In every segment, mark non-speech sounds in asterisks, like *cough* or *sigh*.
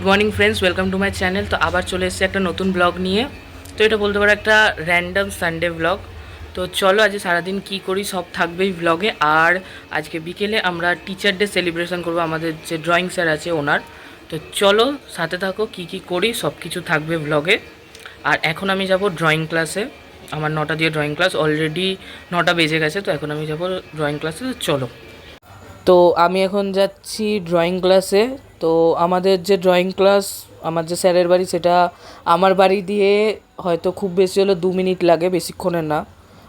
Good morning friends welcome to my channel তো আবার চলে এসেছে একটা নতুন ব্লগ নিয়ে। তো এটা বলতে পারো একটা র্যান্ডম সানডে ব্লগ তো চলো আজ সারাদিন কি করি, সব থাকবেই ব্লগে আর আজকে বিকেলে আমরা টিচার ডে সেলিব্রেশন করব, আমাদের যে ড্রয়িং স্যার আছে ওনার। তো চলো সাথে থাকো, কি কি করি, সব কিছু থাকবে ব্লগে আর এখন আমি যাব ড্রয়িং ক্লাসে আমার নটা দিয়ে ড্রয়িং ক্লাস অলরেডি নটা বেজে গেছে, তো এখন আমি যাব ড্রয়িং ক্লাসে তো চলো। তো আমি এখন যাচ্ছি ড্রয়িং ক্লাসে তো আমাদের যে ড্রয়িং ক্লাস আমার যে স্যারের বাড়ি, সেটা আমার বাড়ি দিয়ে হয়তো খুব বেশি হলে দু মিনিট লাগে, বেশিক্ষণের না।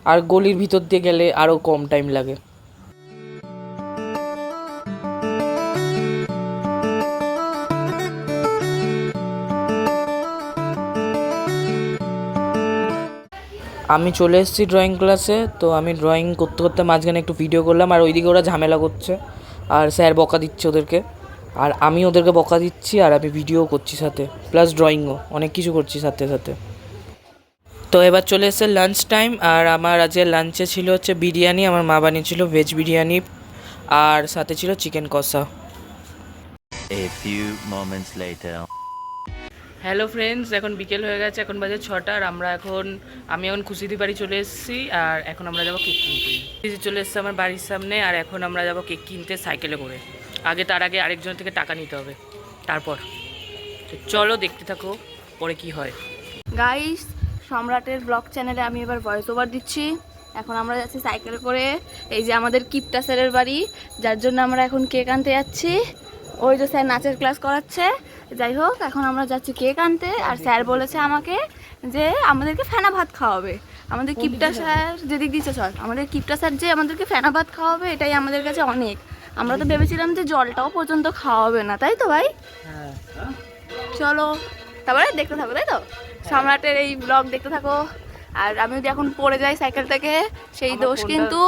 আর গলির ভিতর দিয়ে গেলে আরও কম টাইম লাগে। আমি চলে এসেছি ড্রয়িং ক্লাসে তো আমি ড্রয়িং করতে করতে মাঝখানে একটু ভিডিও করলাম, আর ওইদিকে ওরা ঝামেলা করছে। আর স্যার বকা দিচ্ছে ওদেরকে। আর আমি ওদেরকে বকা দিচ্ছি, আর আমি ভিডিও করছি সাথে। প্লাস ড্রয়িংও অনেক কিছু করছি সাথে সাথে। তো এবার চলে এসেছে লাঞ্চ টাইম আর আমার আজকে লাঞ্চে ছিল হচ্ছে বিরিয়ানি, আমার মা বানিয়েছিল ভেজ বিরিয়ানি, আর সাথে ছিল চিকেন কষা। A few moments later. Hello friends এখন বিকেল হয়ে গেছে, এখন বাজে ছটা আর আমরা এখন, আমি এখন খুশিদি বাড়ি চলে এসেছি আর এখন আমরা যাব কেক কিনতে। চলে এসেছে আমার বাড়ির সামনে আর এখন আমরা যাব কেক কিনতে সাইকেলে করে। আগে তার আগে আরেকজন থেকে টাকা নিতে হবে। তারপর। চলো দেখতে থাকো, পরে কি হয়। গাইস সম্রাটের ব্লগ চ্যানেলে আমি এবার ভয়েস ওভার দিচ্ছি। এখন আমরা যাচ্ছি সাইকেল করে। এই যে আমাদের কিপটা স্যারের বাড়ি, যার জন্য আমরা এখন কেক আনতে যাচ্ছি। ওই যে স্যার নাচের ক্লাস করাচ্ছে। যাই হোক এখন আমরা যাচ্ছি কেক আনতে। আর স্যার বলেছে আমাকে যে আমাদেরকে ফেনা ভাত খাওয়াবে। আমাদের কিপটা স্যার যেদিক দিচ্ছে স্যার আমাদের কিপটা স্যার যে আমাদেরকে ফেনা ভাত খাওয়াবে এটাই আমাদের কাছে অনেক। আমরা তো ভেবেছিলাম যে জলটাও পর্যন্ত খাওয়াবে না তাই তো ভাই? চলো তারপরে দেখতে থাকো তাই তো? সম্রাটের এই ব্লগ দেখতে থাকো। আর আমি যদি এখন পড়ে যাই সাইকেল থেকে সেই দোষ কিন্তু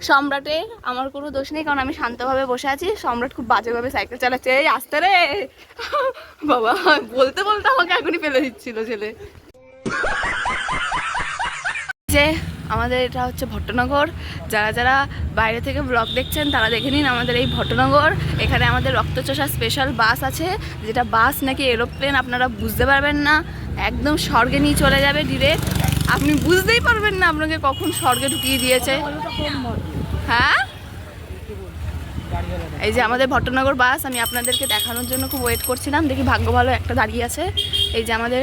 সম্রাটের আমার কোনো দোষ নেই কারণ আমি শান্তভাবে বসে আছি। সম্রাট খুব বাজেভাবে সাইকেল চালাচ্ছে। এই আসতে রে! *laughs* বাবা বলতে বলতে আমাকে এখনই ফেলে দিচ্ছিল ছেলে। যে আমাদের এটা হচ্ছে ভট্টনগর। যারা যারা বাইরে থেকে ব্লগ দেখছেন তারা দেখে নিন আমাদের এই ভট্টনগর। এখানে আমাদের রক্তচোষা স্পেশাল বাস আছে যেটা বাস নাকি এরোপ্লেন আপনারা বুঝতে পারবেন না। একদম স্বর্গে নিয়ে চলে যাবে ডিরেক্ট আপনি বুঝতেই পারবেন না আপনাকে কখন স্বর্গে ঢুকিয়ে দিয়েছে। হ্যাঁ? এই যে আমাদের ভট্টনগর বাস আমি আপনাদেরকে দেখানোর জন্য খুব ওয়েট করছিলাম। দেখি ভাগ্য ভালো একটা দাঁড়িয়ে আছে। এই যে আমাদের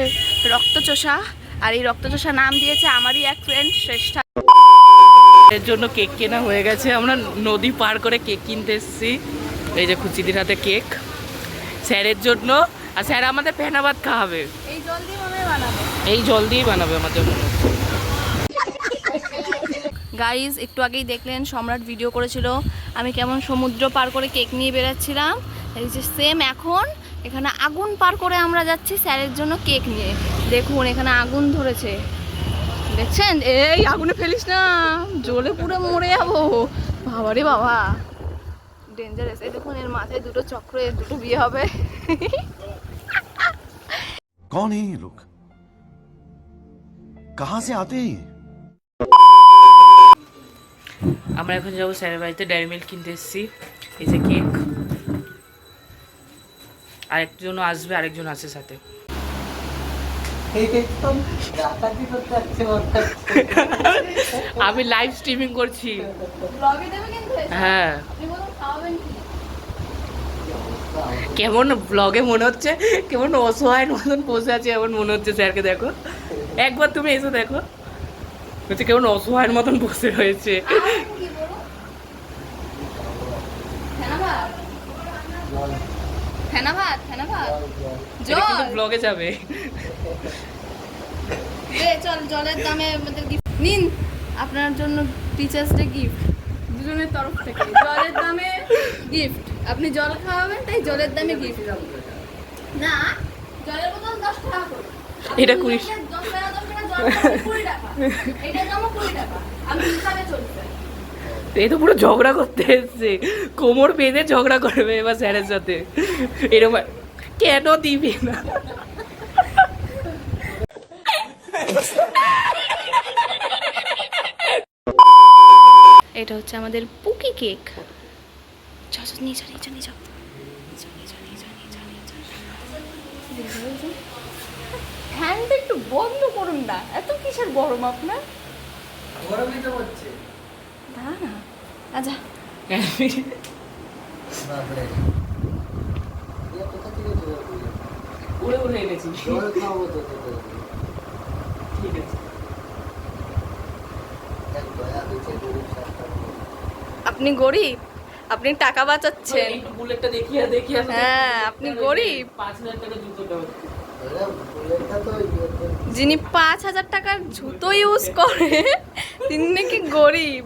রক্তচোষা আর এই রক্তচোষা নাম দিয়েছে আমারই এক ফ্রেন্ড শ্রেষ্ঠা। এর জন্য কেক কেনা হয়ে গেছে। আমরা নদী পার করে কেক কিনতে এসেছি। এই যে খুচিদির হাতে কেক। স্যারের জন্য। আর স্যার আমাদের ফেনাবাদ খাওয়াবে। এই জল দিয়ে মনে বানাবো। এই জল দিয়েই বানাবে আমাদের মনে গাইজ একটু আগেই দেখলেন সম্রাট ভিডিও করেছিল। আমি কেমন সমুদ্র পার করে কেক নিয়ে বেরাচ্ছিলাম এই যে সেম এখন এখানে আগুন পার করে আমরা যাচ্ছি স্যারের জন্য কেক নিয়ে। দেখুন এখানে আগুন ধরেছে। দেখছেন? এই আগুনে ফেলিস না। জলে পুরো মরে যাব। বাবা রে বাবা। ডেঞ্জারাস এই দেখুন এর মাথায় দুটো চক্র এর দুটো বিয়ে হবে। কন এই লোক? कहां से आते हैं ये আমরা এখন যাবো স্যারের বাড়িতে ডেয়ারি মিল্ক কিনতে এসেছি এই যে কেক আরেকজনও আসবে আরেকজন আছে সাথে আমি লাইভ স্ট্রিমিং করছি ব্লগে দেবে কিন্তু হ্যাঁ আপনি বলুন খাওয়াবেন কি কেমন ব্লগে মনে হচ্ছে কেমন অসহায় মতন বসে আছে এমন মনে হচ্ছে স্যারকে দেখো একবার তুমি এসে দেখো। হচ্ছে কেমন অসহায়ের মতন বসে রয়েছে। ব্লগে যাবে চল জলের দামে আমাদের গিফট নিন আপনার জন্য টিচার্স ডে গিফট দুজনের তরফ থেকে। জলের দামে গিফট আপনি জল খাওয়াবেন তাই জলের দামে গিফট না জলের বোতল দশ টাকা করে। এটা কুড়ি। এই তো পুরো ঝগড়া করতে এসছে। কোমর বেঁধে ঝগড়া করবে এবার স্যারের সাথে। এরকম কেন দিবি না? এটা হচ্ছে আমাদের পুকি কেক। চল চল নিয়ে চল নিয়ে চল নিয়ে চল নিয়ে চল, নিয়ে চল, নিয়ে চল, নিয়ে চল, নিয়ে চল, নিয়ে চল। ফ্যানটা একটু বন্ধ করুন না। এত কিসের গরম আপনার? গরমই তো হচ্ছে। দাঁড়া না। আচ্ছা। বাপরে। কোথা থেকে উড়ে উড়ে এনেছি। জল তো ঠিক আছে। আপনি গরিব? আপনি টাকা বাঁচাচ্ছেন? বুলেটটা দেখিয়ে দেখিয়ে হ্যাঁ, আপনি গরিব। পাঁচ হাজার টাকা জুতো যিনি পাঁচ হাজার টাকার জুতো ইউজ করে তিনি নাকি গরিব।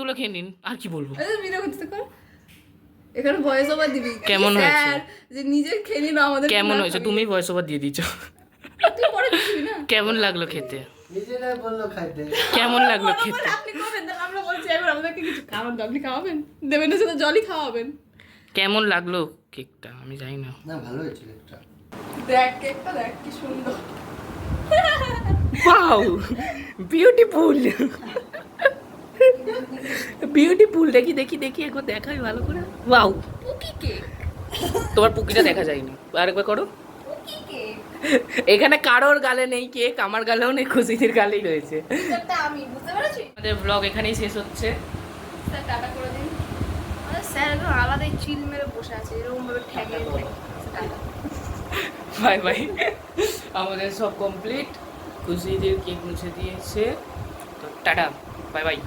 তুলে খেয়ে নিন আর কি বলব? কর এখানে ভয়েস ওভার দিবি। কেমন হয়েছে? যে নিজে খেয়ে নিল আমাদের কেমন হয়েছে? তুমি ভয়েস ওভার দিয়ে পরে কেমন লাগল খেতে? বলল কেমন লাগল খেতে? আপনি খাবেন তাহলে আমরা বলছি এবার আমাদেরকে কিছু খাবার আপনি খাওয়াবেন? দেবেন না শুধু জলই খাওয়াবেন। কেমন লাগল কেকটা? আমি জানি না। না ভালো হয়েছিল দেখ কেকটা দেখ কি সুন্দর। বিউটিফুল বিউটিফুল দেখি দেখি দেখি একবার দেখাই ভালো করে। ওয়াও পুকি কেক তোমার পুকিটা দেখা যায়নি। আরেকবার করো। এখানে কারোর গালে নেই কেক আমার গালেও নেই খুশিদের গালেই রয়েছে। আমাদের ব্লগ এখানেই শেষ হচ্ছে। আলাদাই চিল মেরে বসে আছে এরকম ভাবে বাই বাই। আমাদের সব কমপ্লিট খুশিদের কেক মুছে দিয়েছে। তো টাটা বাই বাই।